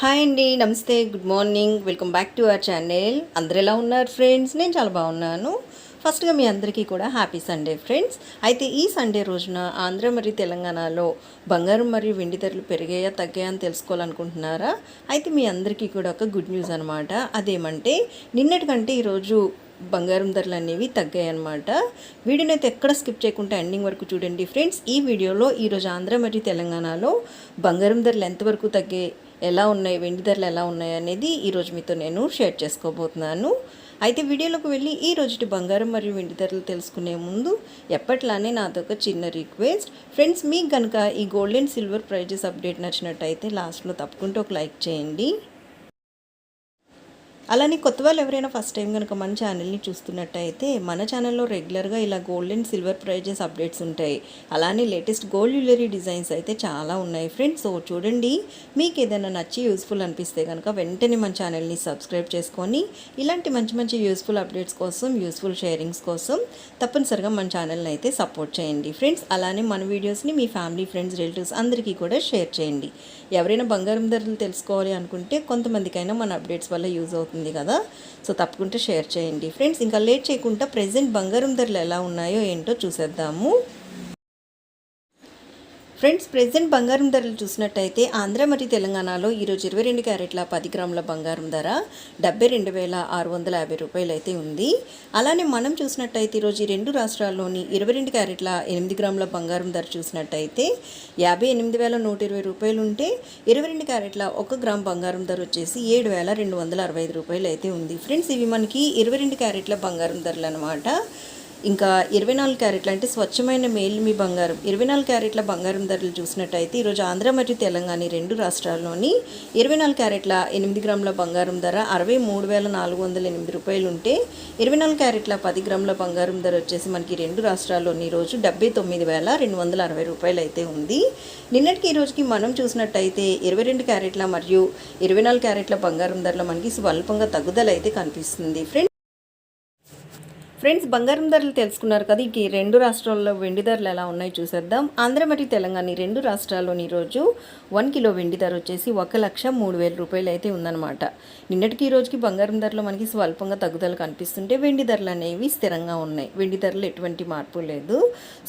Hi అండి నమస్తే good morning. Welcome back to our channel. అందరు ఎలా ఉన్నారు ఫ్రెండ్స్? నేను చాలా బాగున్నాను. ఫస్ట్గా మీ అందరికీ కూడా హ్యాపీ సండే ఫ్రెండ్స్. అయితే ఈ సండే రోజున ఆంధ్ర మరియు తెలంగాణలో బంగారం మరియు వెండి ధరలు పెరిగాయా తగ్గాయా అని తెలుసుకోవాలనుకుంటున్నారా? అయితే మీ అందరికీ కూడా ఒక గుడ్ న్యూస్ అనమాట అదేమంటే నిన్నటికంటే ఈరోజు బంగారం ధరలు అనేవి తగ్గాయి అనమాట వీడియోని అయితే ఎక్కడ స్కిప్ చేయకుండా ఎండింగ్ వరకు చూడండి ఫ్రెండ్స్. ఈ వీడియోలో ఈరోజు ఆంధ్ర మరియు తెలంగాణలో బంగారం ధరలు ఎంతవరకు తగ్గాయి ఎలా ఉన్నాయి వెండి ధరలు ఎలా ఉన్నాయి అనేది ఈరోజు మీతో నేను షేర్ చేసుకోబోతున్నాను. అయితే వీడియోలోకి వెళ్ళి ఈ రోజుటి బంగారం మరియు వెండి ధరలు తెలుసుకునే ముందు ఎప్పట్లానే నాదొక చిన్న రిక్వెస్ట్. ఫ్రెండ్స్ మీకు కనుక ఈ gold and silver prizes update నచ్చినట్టయితే లాస్ట్లో తప్పకుండా ఒక లైక్ చేయండి. అలానే కొత్త వాళ్ళు ఎవరైనా ఫస్ట్ టైం కనుక మన ఛానల్ని చూస్తున్నట్టయితే మన ఛానల్లో రెగ్యులర్గా ఇలా gold and silver prizes updates ఉంటాయి. అలానే లేటెస్ట్ గోల్డ్ జ్యువెలరీ డిజైన్స్ అయితే చాలా ఉన్నాయి ఫ్రెండ్స్ సో చూడండి మీకు ఏదైనా నచ్చి యూస్ఫుల్ అనిపిస్తే కనుక వెంటనే మన ఛానల్ని సబ్స్క్రైబ్ చేసుకొని ఇలాంటి మంచి మంచి యూస్ఫుల్ అప్డేట్స్ కోసం యూస్ఫుల్ షేరింగ్స్ కోసం తప్పనిసరిగా మన ఛానల్ని అయితే సపోర్ట్ చేయండి ఫ్రెండ్స్ అలానే మన వీడియోస్ని మీ ఫ్యామిలీ ఫ్రెండ్స్ రిలేటివ్స్ అందరికీ కూడా షేర్ చేయండి. ఎవరైనా బంగారం ధరలు తెలుసుకోవాలి అనుకుంటే కొంతమందికైనా మన అప్డేట్స్ వల్ల యూజ్ అవుతుంది. కదా. సో తప్పకుండా షేర్ చేయండి. ఫ్రెండ్స్ ఇంకా లేట్ చేయకుండా ప్రజెంట్ బంగారం ధరలు ఎలా ఉన్నాయో ఏంటో చూసేద్దాము. ఫ్రెండ్స్ ప్రెసెంట్ బంగారం ధరలు చూసినట్టయితే ఆంధ్ర మరియు తెలంగాణలో ఈరోజు ఇరవై రెండు క్యారెట్ల పది గ్రాముల బంగారం ధర డెబ్బై రెండు వేల ఆరు వందల యాభై రూపాయలు అయితే ఉంది. అలానే మనం చూసినట్టయితే ఈరోజు ఈ రెండు రాష్ట్రాల్లోని ఇరవై రెండు క్యారెట్ల ఎనిమిది గ్రాముల బంగారం ధర చూసినట్టయితే యాభై ఎనిమిది వేల నూట ఇరవై రూపాయలు ఉంటే ఇరవై రెండు క్యారెట్ల ఒక గ్రామ్ బంగారం ధర వచ్చేసి ఏడు వేల రెండు వందల అరవై ఐదు రూపాయలు అయితే ఉంది. ఫ్రెండ్స్ ఇవి మనకి ఇరవై రెండు క్యారెట్ల బంగారం ధరలు అనమాట ఇంకా ఇరవై నాలుగు క్యారెట్లు అంటే స్వచ్ఛమైన మేలిమి బంగారం. ఇరవై నాలుగు క్యారెట్ల బంగారం ధరలు చూసినట్టయితే ఈరోజు ఆంధ్ర మరియు తెలంగాణ రెండు రాష్ట్రాల్లోని ఇరవై నాలుగు క్యారెట్ల ఎనిమిది గ్రాముల బంగారం ధర అరవై మూడు వేల నాలుగు వందల ఎనిమిది రూపాయలు ఉంటే ఇరవై నాలుగు క్యారెట్ల పది గ్రాముల బంగారం ధర వచ్చేసి మనకి రెండు రాష్ట్రాల్లోని ఈరోజు డెబ్బై తొమ్మిది వేల రెండు వందల అరవై రూపాయలు అయితే ఉంది. నిన్నటికి ఈ రోజుకి మనం చూసినట్టయితే ఇరవై రెండు క్యారెట్ల మరియు ఇరవై నాలుగు క్యారెట్ల బంగారం ధరలు మనకి స్వల్పంగా తగ్గుదల అయితే కనిపిస్తుంది. ఫ్రెండ్స్ ఫ్రెండ్స్ బంగారం ధరలు తెలుసుకున్నారు కదా ఈ రెండు రాష్ట్రాల్లో వెండి ధరలు ఎలా ఉన్నాయి చూసేద్దాం. ఆంధ్ర మరియు తెలంగాణ రెండు రాష్ట్రాల్లోని ఈరోజు వన్ కిలో వెండి ధర వచ్చేసి ఒక లక్ష మూడు వేల రూపాయలు అయితే ఉందన్నమాట. నిన్నటికి ఈ రోజుకి బంగారం ధరలు మనకి స్వల్పంగా తగ్గుదల కనిపిస్తుంటే వెండి ధరలు అనేవి స్థిరంగా ఉన్నాయి. వెండి ధరలు ఎటువంటి మార్పు లేదు.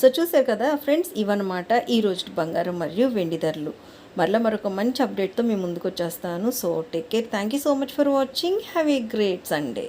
సో చూసారు కదా ఫ్రెండ్స్ ఇవన్నమాట ఈ రోజు బంగారం మరియు వెండి ధరలు. మరలా మరొక మంచి అప్డేట్తో మేము ముందుకు వచ్చేస్తాను. So take care thank you so much for watching have a great Sunday